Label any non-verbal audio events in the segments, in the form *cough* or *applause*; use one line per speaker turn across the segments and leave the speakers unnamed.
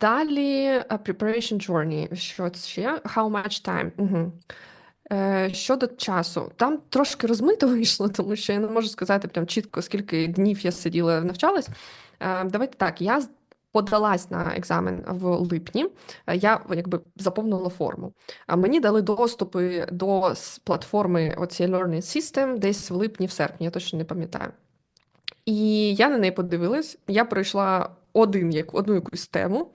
Далі е, preparation journey. Що ще? How much time? Угу. Щодо часу, там трошки розмито *laughs* вийшло, тому що я не можу сказати прям чітко, скільки днів я сиділа навчалась. Е, давайте так, я подалась на екзамен в липні, я якби заповнила форму. А мені дали доступи до платформи оцієї Learning System десь в липні, в серпні, я точно не пам'ятаю. І я на неї подивилась, я пройшла один, як, одну якусь тему.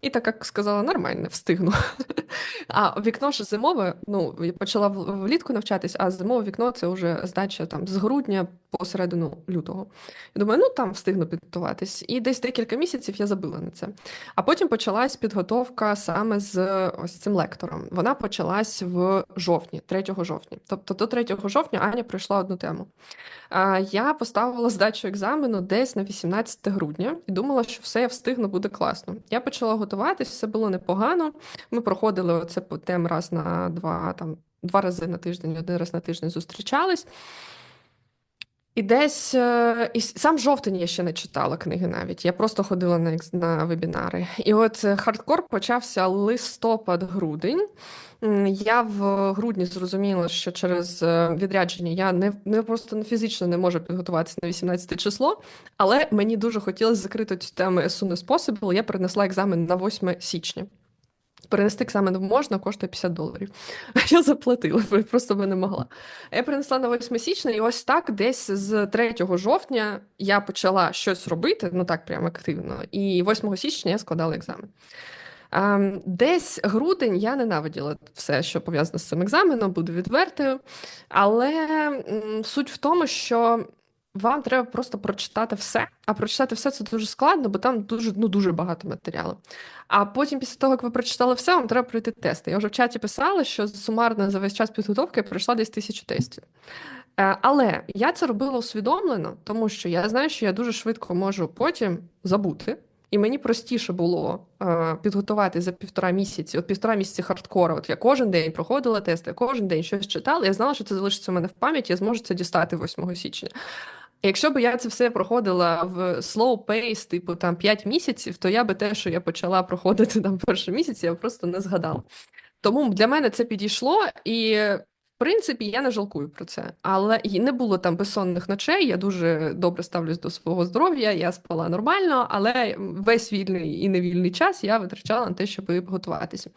І так як сказала, нормально, встигну. *laughs* А вікно ж зимове, ну, я почала влітку навчатись, а зимове вікно це вже здача там з грудня по середину лютого. Я думаю, ну там встигну підготуватись. І десь декілька місяців я забила на це. А потім почалась підготовка саме з ось цим лектором. Вона почалась в жовтні, 3 жовтня. Тобто до 3 жовтня Аня пройшла одну тему. Я поставила здачу екзамену десь на 18 грудня і думала, що все я встигну, буде класно. Я почала готуватись, все було непогано. Ми проходили це по тем раз на два там два рази на тиждень, один раз на тиждень зустрічались. І десь е, і сам жовтень я ще не читала книги навіть. Я просто ходила на на вебінари. І от е, хардкор почався листопад-грудень. Я в грудні зрозуміла, що через е, відрядження я не не просто фізично не можу підготуватися на 18 число, але мені дуже хотілося закрити цю тему as soon as possible. Я перенесла екзамен на 8 січня. Перенести екзамен можна, коштує 50 доларів. *laughs* Я заплатила, просто би не могла. Я перенесла на 8 січня, і ось так, десь з 3 жовтня я почала щось робити, ну так прямо активно. І 8 січня я складала екзамен. Ем, десь грудень я ненавиділа все, що пов'язано з цим екзаменом, буду відвертою. Але суть в тому, що вам треба просто прочитати все, а прочитати все це дуже складно, бо там дуже ну, дуже багато матеріалу. А потім, після того, як ви прочитали все, вам треба пройти тести. Я вже в чаті писала, що сумарно за весь час підготовки пройшла десь тисячу тестів. Е, але я це робила усвідомлено, тому що я знаю, що я дуже швидко можу потім забути. І мені простіше було е, підготувати за півтора місяці, от півтора місяці хардкора. От я кожен день проходила тести, кожен день щось читала. Я знала, що це залишиться у мене в пам'яті, я зможу це дістати 8 січня. Якщо б я це все проходила в slow pace, типу там 5 місяців, то я би те, що я почала проходити там перший місяць, я просто не згадала. Тому для мене це підійшло, і принципі, я не жалкую про це, але не було там безсонних ночей. Я дуже добре ставлюсь до свого здоров'я, я спала нормально, але весь вільний і невільний час я витрачала на те, щоб готуватися.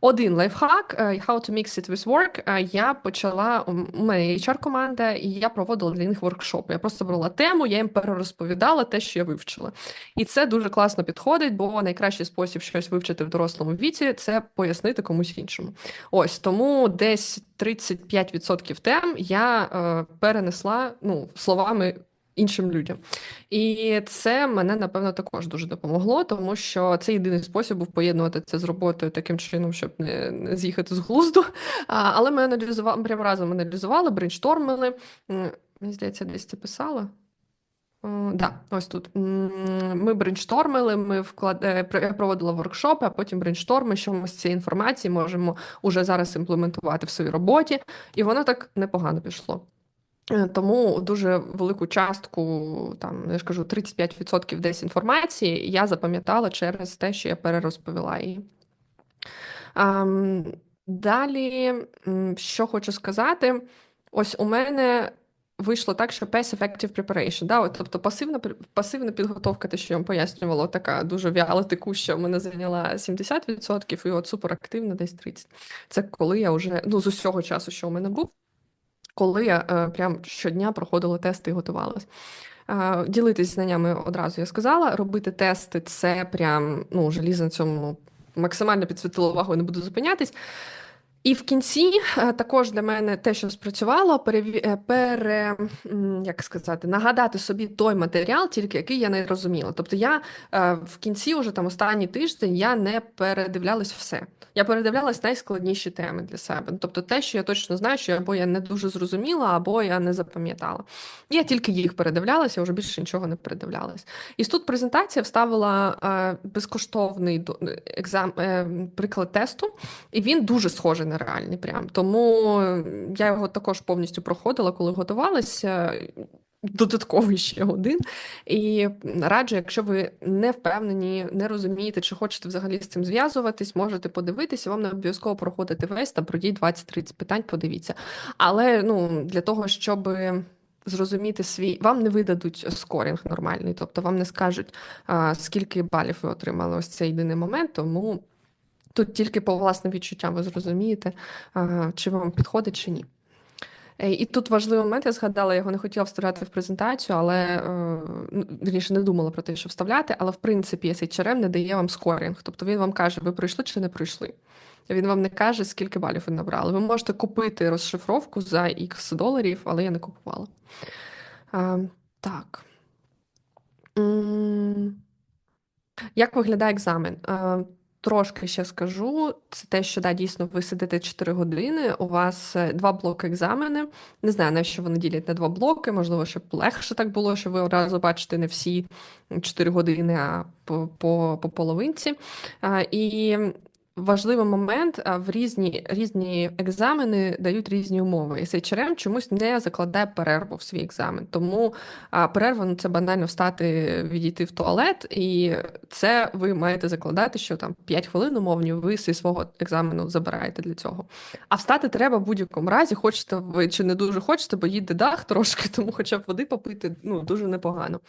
Один лайфхак е, How to mix it with work. Е, я почала у мене hr команда, і я проводила для них воркшоп. Я просто брала тему, я їм перерозповідала те, що я вивчила. І це дуже класно підходить, бо найкращий спосіб щось вивчити в дорослому віці це пояснити комусь іншому. Ось тому десь 35% тем я е, перенесла ну, словами іншим людям. І це мене, напевно, також дуже допомогло, тому що це єдиний спосіб був поєднувати це з роботою таким чином, щоб не, не з'їхати з глузду. А, Але ми аналізували прямо разом аналізували, брейнштормили. Мені здається, десь це писала. Так, да, ось тут. Ми брейнштормили, ми вклад... Е, проводила воркшопи, а потім брейншторми, що ми з цієї інформації можемо уже зараз імплементувати в своїй роботі, і воно так непогано пішло. Е, тому дуже велику частку, там я ж кажу, 35% десь інформації я запам'ятала через те, що я перерозповіла її. Далі, що хочу сказати, ось у мене вийшло так, що passive active preparation, да, от, тобто пасивна пасивна підготовка, те, що я вам пояснювала, така дуже вяла текуща, у мене зайняла 70%, і от суперактивна десь 30%. Це коли я вже ну, з усього часу, що у мене був, коли я е, прям щодня проходила тести і готувалась. Е, ділитись знаннями одразу я сказала. Робити тести це прям ну, желізо на цьому максимально підсвітило увагу не буду зупинятись. І в кінці е, також для мене те, що спрацювало. Е, пере як сказати, нагадати собі той матеріал, тільки який я не розуміла. Тобто я е, в кінці, вже там останній тиждень, я не передивлялась все. Я передивлялась найскладніші теми для себе. Тобто, те, що я точно знаю, що або я не дуже зрозуміла, або я не запам'ятала. Я тільки їх передивлялася, вже більше нічого не передивлялась. І тут презентація вставила безкоштовний екзам... приклад тесту, і він дуже схожий нереальний. Прям тому я його також повністю проходила, коли готувалася. додатковий ще один. І раджу, якщо ви не впевнені, не розумієте, чи хочете взагалі з цим зв'язуватись, можете подивитися, вам не обов'язково проходити весь там пройдіть 20-30 питань, подивіться. Але ну, для того, щоб зрозуміти свій, вам не видадуть скорінг нормальний, тобто вам не скажуть, а, скільки балів ви отримали ось цей єдиний момент, тому тут тільки по власним відчуттям ви зрозумієте, чи вам підходить, чи ні. Е, і тут важливий момент, я згадала, я його не хотіла вставляти в презентацію, але е, ну, вірніше не думала про те, що вставляти, але в принципі SHRM не дає вам скорінг. Тобто він вам каже, ви пройшли чи не пройшли. Він вам не каже, скільки балів ви набрали. Ви можете купити розшифровку за X доларів, але я не купувала. Так. Як виглядає екзамен? Трошки ще скажу. Це те, що да, дійсно ви сидите 4 години. У вас е, два блоки екзамени. Не знаю, навіщо вони ділять на два блоки. Можливо, щоб легше так було, що ви одразу бачите не всі 4 години, а по по, по половинці. І важливий момент в різні різні екзамени дають різні умови. І SHRM чомусь не закладає перерву в свій екзамен. Тому перерва ну, це банально встати, відійти в туалет, і це ви маєте закладати, що там 5 хвилин умовні ви зі свого екзамену забираєте для цього. А встати треба в будь-якому разі, хочете ви чи не дуже хочете, бо їде дах трошки, *laughs* тому хоча б води попити ну дуже непогано.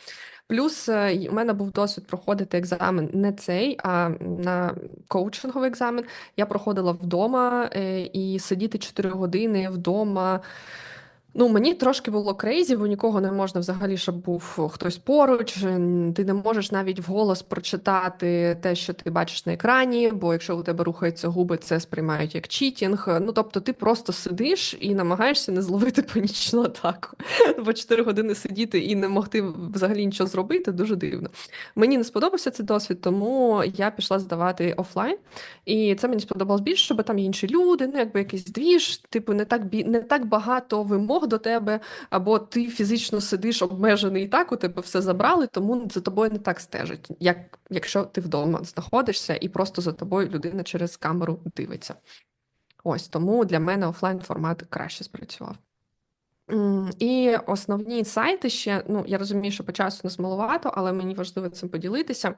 Плюс е, у мене був досвід проходити екзамен не цей, а на коучинговий екзамен. Я проходила вдома е, і сидіти 4 години вдома. Ну, мені трошки було крейзі, бо нікого не можна взагалі, щоб був хтось поруч. Ти не можеш навіть вголос прочитати те, що ти бачиш на екрані, бо якщо у тебе рухаються губи, це сприймають як читінг. Ну тобто, ти просто сидиш і намагаєшся не зловити панічну атаку. *laughs* Бо 4 години сидіти і не могти взагалі нічого зробити дуже дивно. Мені не сподобався цей досвід, тому я пішла здавати офлайн. І це мені сподобалось більше, бо там є інші люди, ну якби якийсь двіж, типу, не так бі... не так багато вимог вимог до тебе, або ти фізично сидиш обмежений і так, у тебе все забрали, тому за тобою не так стежить, як якщо ти вдома знаходишся і просто за тобою людина через камеру дивиться. Ось тому для мене офлайн формат краще спрацював. І основні сайти ще, ну я розумію, що по часу нас маловато, але мені важливо цим поділитися.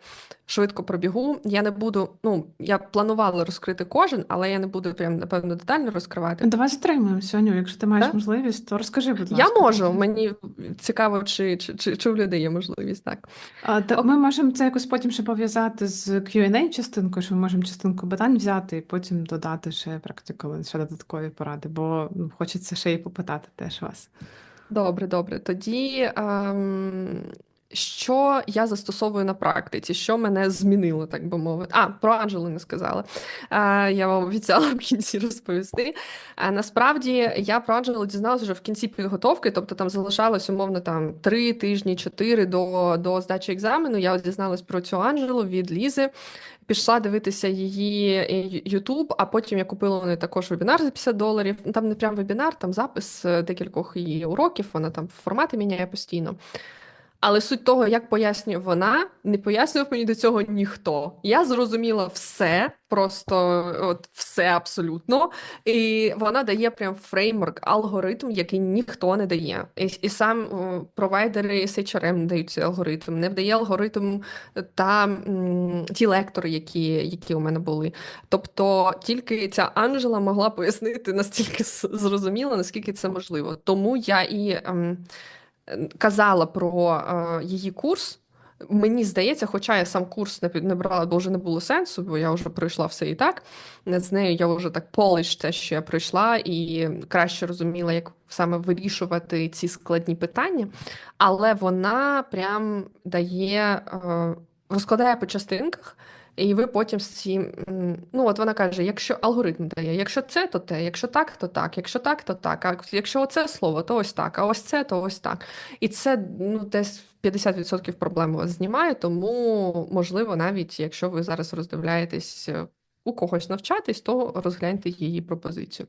Швидко пробігу. Я не буду, ну я планувала розкрити кожен, але я не буду прям напевно детально розкривати.
Давай затримуємо Соню. Якщо ти маєш так? можливість, то розкажи, будь
ласка. Я можу. Мені цікаво, чи чи, чи, чи в людей є можливість так.
А, та, Ми можемо це якось потім ще пов'язати з Q&A частинкою, що ми можемо частинку питань взяти і потім додати ще практику, ще додаткові поради, бо ну, хочеться ще й попитати теж вас.
Добре, добре. Тоді ем, що я застосовую на практиці, що мене змінило, так би мовити. А, про Анджелу не сказала. Е, я вам обіцяла в кінці розповісти. Е, насправді я про Анджелу дізналася вже в кінці підготовки, тобто там залишалось умовно там три тижні, чотири до до здачі екзамену. Я дізналась про цю Анджелу від Лізи. Пішла дивитися її Ютуб, а потім я купила вони також вебінар за 50 доларів. Там не прям вебінар, там запис е, декількох її уроків, вона там формати міняє постійно. Але суть того, як пояснює вона, не пояснював мені до цього ніхто. Я зрозуміла все, просто от все абсолютно. І вона дає прям фреймворк, алгоритм, який ніхто не дає. І і сам о, провайдери SHRM не дають цей алгоритм, не вдає алгоритм та м, ті лектори, які які у мене були. Тобто тільки ця Анжела могла пояснити *laughs* настільки зрозуміло, наскільки це можливо. Тому я і. М, ем, казала про е, її курс. Мені здається, хоча я сам курс не брала, бо вже не було сенсу, бо я вже пройшла все і так. З нею я вже так полиш те, що я пройшла, і краще розуміла, як саме вирішувати ці складні питання. Але вона прям дає, е, розкладає по частинках. І ви потім з цим, ну от вона каже: якщо алгоритм дає, якщо це, то те, якщо так, то так, якщо так, то так. А якщо оце слово, то ось так, а ось це, то ось так. І це ну, десь 50% проблем у вас знімає, тому можливо, навіть якщо ви зараз роздивляєтесь е, у когось навчатись, то розгляньте її пропозицію.